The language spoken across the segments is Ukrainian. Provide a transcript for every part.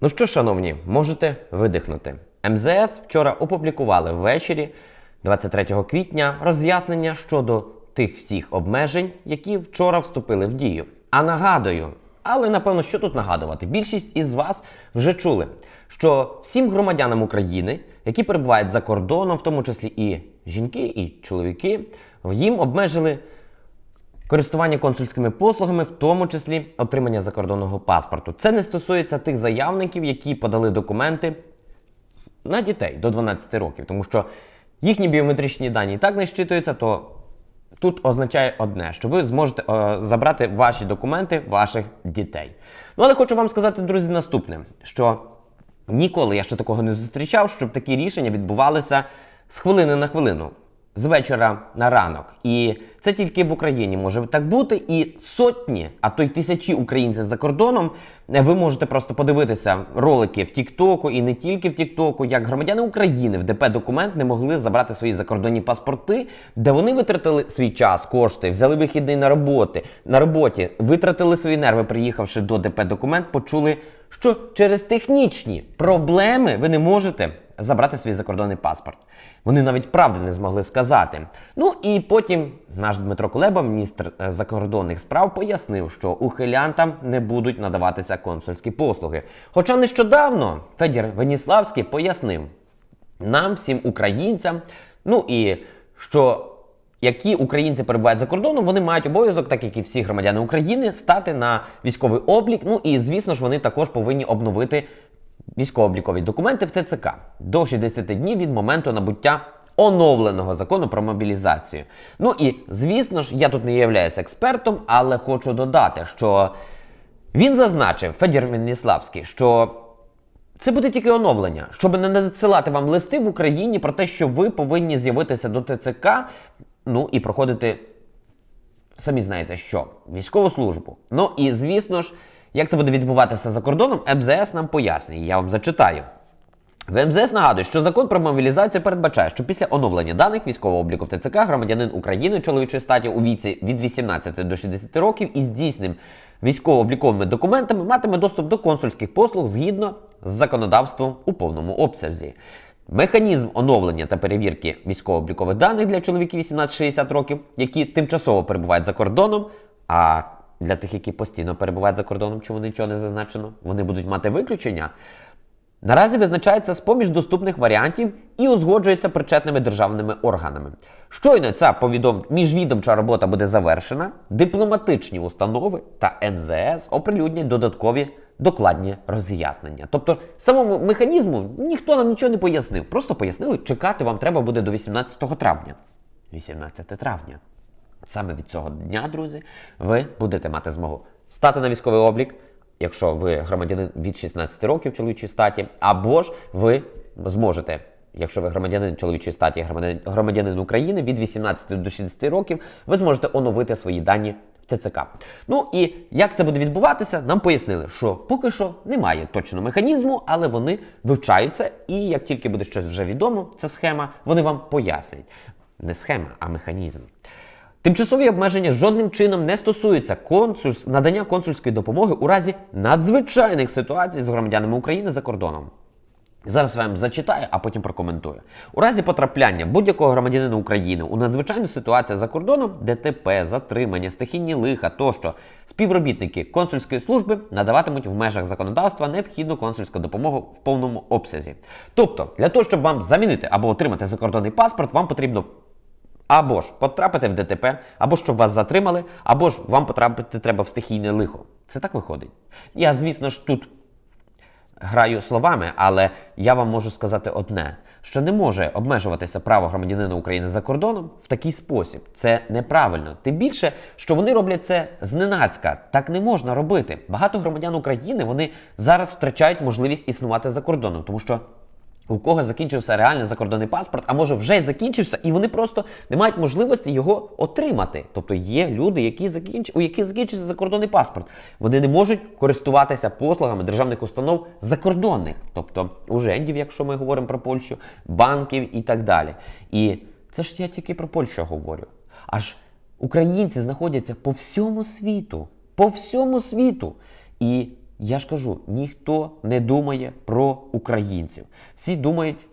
Ну що, шановні, можете видихнути. МЗС вчора опублікували ввечері 23 квітня роз'яснення щодо тих всіх обмежень, які вчора вступили в дію. А нагадую, але напевно, що тут нагадувати? Більшість із вас вже чули, що всім громадянам України, які перебувають за кордоном, в тому числі і жінки, і чоловіки, їм обмежили користування консульськими послугами, в тому числі отримання закордонного паспорту. Це не стосується тих заявників, які подали документи на дітей до 12 років, тому що їхні біометричні дані і так не щитуються, то тут означає одне, що ви зможете е, забрати ваші документи ваших дітей. Ну але хочу вам сказати, друзі, наступне: що ніколи я ще такого не зустрічав, щоб такі рішення відбувалися з хвилини на хвилину. З вечора на ранок, і це тільки в Україні може так бути. І сотні, а то й тисячі українців за кордоном. е, Ви можете просто подивитися ролики в Тіктоку і не тільки в Тіктоку, як громадяни України в ДП документ не могли забрати свої закордонні паспорти, де вони витратили свій час, кошти, взяли вихідний на роботи на роботі, витратили свої нерви, приїхавши до ДП документ, почули, що через технічні проблеми ви не можете забрати свій закордонний паспорт. Вони навіть правди не змогли сказати. Ну і потім наш Дмитро Кулеба, міністр е, закордонних справ, пояснив, що ухилянтам не будуть надаватися консульські послуги. Хоча нещодавно Федір Веніславський пояснив нам, всім українцям, ну і що. Які українці перебувають за кордоном, вони мають обов'язок, так як і всі громадяни України, стати на військовий облік. Ну і звісно ж, вони також повинні обновити військово-облікові документи в ТЦК до 60 днів від моменту набуття оновленого закону про мобілізацію. Ну і звісно ж, я тут не являюся експертом, але хочу додати, що він зазначив, Федір Веніславський, що це буде тільки оновлення, щоб не надсилати вам листи в Україні про те, що ви повинні з'явитися до ТЦК, ну і проходити самі знаєте що, військову службу. Ну і звісно ж, як це буде відбуватися за кордоном, МЗС нам пояснює. Я вам зачитаю. В МЗС нагадує, що закон про мобілізацію передбачає, що після оновлення даних військового обліку в ТЦК громадянин України чоловічої статі у віці від 18 до 60 років із здійсненим військово-обліковими документами матиме доступ до консульських послуг згідно з законодавством у повному обсязі. Механізм оновлення та перевірки військово-облікових даних для чоловіків 18-60 років, які тимчасово перебувають за кордоном, а для тих, які постійно перебувають за кордоном, чому нічого не зазначено, вони будуть мати виключення. Наразі визначається з-поміж доступних варіантів і узгоджується причетними державними органами. Щойно ця повідом... міжвідомча робота буде завершена, дипломатичні установи та МЗС оприлюднять додаткові докладні роз'яснення. Тобто самому механізму ніхто нам нічого не пояснив. Просто пояснили, чекати вам треба буде до 18 травня. 18 травня. Саме від цього дня, друзі, ви будете мати змогу стати на військовий облік, якщо ви громадянин від 16 років чоловічої статі, або ж ви зможете, якщо ви громадянин чоловічої статі, громадянин, громадянин України від 18 до 60 років, ви зможете оновити свої дані в ТЦК. Ну і як це буде відбуватися, нам пояснили, що поки що немає точного механізму, але вони вивчаються, і як тільки буде щось вже відомо, ця схема, вони вам пояснять. Не схема, а механізм. Тимчасові обмеження жодним чином не стосуються консульс... надання консульської допомоги у разі надзвичайних ситуацій з громадянами України за кордоном. Зараз вам зачитаю, а потім прокоментую. У разі потрапляння будь-якого громадянина України у надзвичайну ситуацію за кордоном, ДТП, затримання, стихійні лиха тощо, співробітники консульської служби надаватимуть в межах законодавства необхідну консульську допомогу в повному обсязі. Тобто, для того, щоб вам замінити або отримати закордонний паспорт, вам потрібно або ж потрапити в ДТП, або щоб вас затримали, або ж вам потрапити треба в стихійне лихо. Це так виходить. Я, звісно ж, тут граю словами, але я вам можу сказати одне: що не може обмежуватися право громадянина України за кордоном в такий спосіб. Це неправильно. Тим більше, що вони роблять це зненацька. Так не можна робити. Багато громадян України вони зараз втрачають можливість існувати за кордоном, тому що. У кого закінчився реальний закордонний паспорт, а може вже закінчився, і вони просто не мають можливості його отримати. Тобто є люди, які закінч... у яких закінчився закордонний паспорт. Вони не можуть користуватися послугами державних установ закордонних, тобто ужендів, якщо ми говоримо про Польщу, банків і так далі. І це ж я тільки про Польщу говорю. Аж українці знаходяться по всьому світу, по всьому світу. І Я ж кажу, ніхто не думає про українців. Всі думають.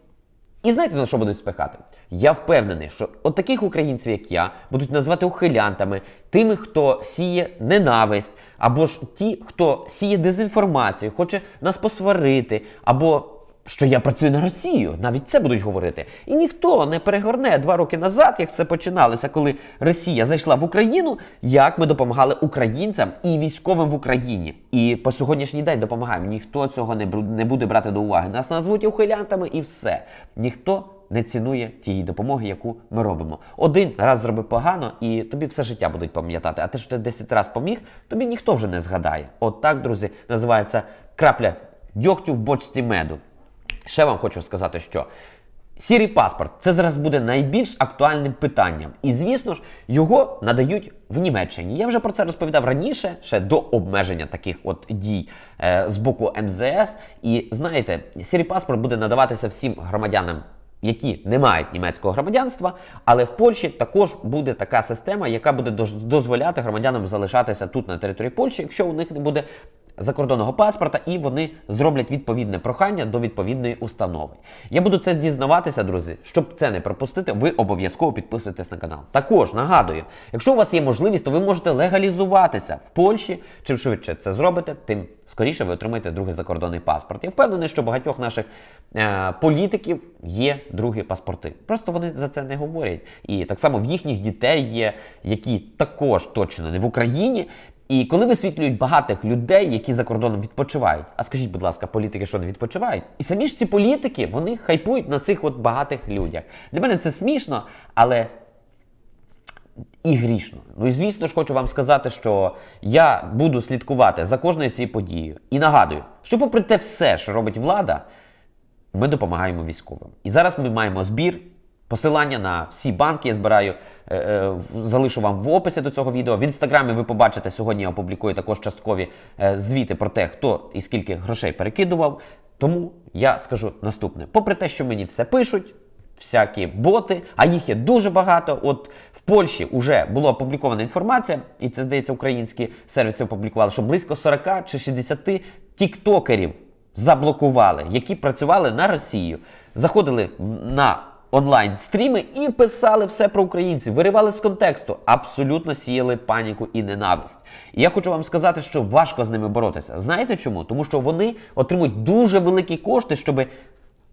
І знаєте, на що будуть спихати? Я впевнений, що от таких українців, як я, будуть назвати ухилянтами, тими, хто сіє ненависть, або ж ті, хто сіє дезінформацію, хоче нас посварити, або що я працюю на Росію. Навіть це будуть говорити. І ніхто не перегорне два роки назад, як це починалося, коли Росія зайшла в Україну, як ми допомагали українцям і військовим в Україні. І по сьогоднішній день допомагаємо. Ніхто цього не не буде брати до уваги. Нас назвуть ухилянтами і все. Ніхто не цінує тієї допомоги, яку ми робимо. Один раз зробив погано, і тобі все життя будуть пам'ятати. А те, що ти 10 разів поміг, тобі ніхто вже не згадає. От так, друзі, називається крапля дьогтю в бочці меду. Ще вам хочу сказати, що сірий паспорт це зараз буде найбільш актуальним питанням. І звісно ж, його надають в Німеччині. Я вже про це розповідав раніше, ще до обмеження таких от дій е, з боку МЗС. І знаєте, сірий паспорт буде надаватися всім громадянам. Які не мають німецького громадянства, але в Польщі також буде така система, яка буде дозволяти громадянам залишатися тут на території Польщі, якщо у них не буде закордонного паспорта, і вони зроблять відповідне прохання до відповідної установи. Я буду це дізнаватися, друзі. Щоб це не пропустити, ви обов'язково підписуйтесь на канал. Також нагадую, якщо у вас є можливість, то ви можете легалізуватися в Польщі. Чим швидше це зробите, тим скоріше ви отримаєте другий закордонний паспорт. Я впевнений, що багатьох наших е, політиків є другі паспорти. Просто вони за це не говорять. І так само в їхніх дітей є, які також точно не в Україні. І коли висвітлюють багатих людей, які за кордоном відпочивають, а скажіть, будь ласка, політики що не відпочивають? І самі ж ці політики вони хайпують на цих от багатих людях. Для мене це смішно, але і грішно. Ну і звісно ж, хочу вам сказати, що я буду слідкувати за кожною цією подією. І нагадую, що попри те все, що робить влада, ми допомагаємо військовим. І зараз ми маємо збір. Посилання на всі банки я збираю, е, е, залишу вам в описі до цього відео. В інстаграмі ви побачите, сьогодні я опублікую також часткові е, звіти про те, хто і скільки грошей перекидував. Тому я скажу наступне: попри те, що мені все пишуть, всякі боти, а їх є дуже багато. От в Польщі вже була опублікована інформація, і це здається, українські сервіси опублікували, що близько 40 чи 60 тіктокерів заблокували, які працювали на Росію, заходили на онлайн стріми і писали все про українців, виривали з контексту, абсолютно сіяли паніку і ненависть. І я хочу вам сказати, що важко з ними боротися. Знаєте чому? Тому що вони отримують дуже великі кошти, щоби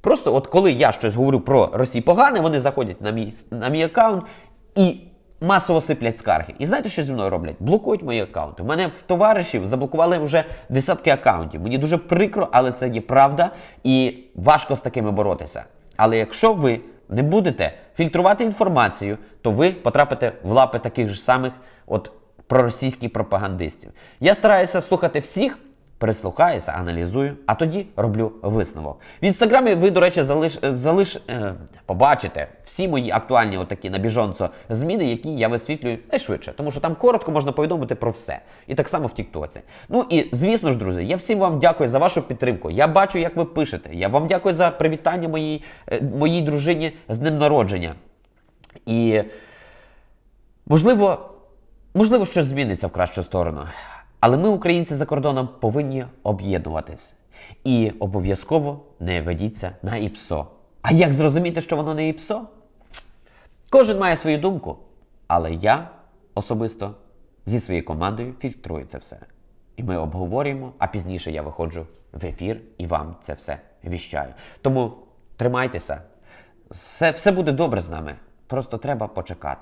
Просто от коли я щось говорю про Росію погане, вони заходять на мій, на мій аккаунт і масово сиплять скарги. І знаєте, що зі мною роблять? Блокують мої аккаунти. У мене в товаришів заблокували вже десятки аккаунтів. Мені дуже прикро, але це є правда, і важко з такими боротися. Але якщо ви не будете фільтрувати інформацію, то ви потрапите в лапи таких ж самих от проросійських пропагандистів. Я стараюся слухати всіх. Прислухаюся, аналізую, а тоді роблю висновок. В інстаграмі ви, до речі, залиш, залиш, е, побачите всі мої актуальні отакі на біжонцо зміни, які я висвітлюю найшвидше, тому що там коротко можна повідомити про все. І так само в Тіктоці. Ну і звісно ж, друзі, я всім вам дякую за вашу підтримку. Я бачу, як ви пишете. Я вам дякую за привітання моїй, е, моїй дружині з днем народження. І можливо, можливо, щось зміниться в кращу сторону. Але ми, українці за кордоном, повинні об'єднуватись. І обов'язково не ведіться на ІПСО. А як зрозуміти, що воно не ІПСО? Кожен має свою думку, але я особисто зі своєю командою фільтрую це все. І ми обговорюємо, а пізніше я виходжу в ефір і вам це все віщаю. Тому тримайтеся, все, все буде добре з нами. Просто треба почекати.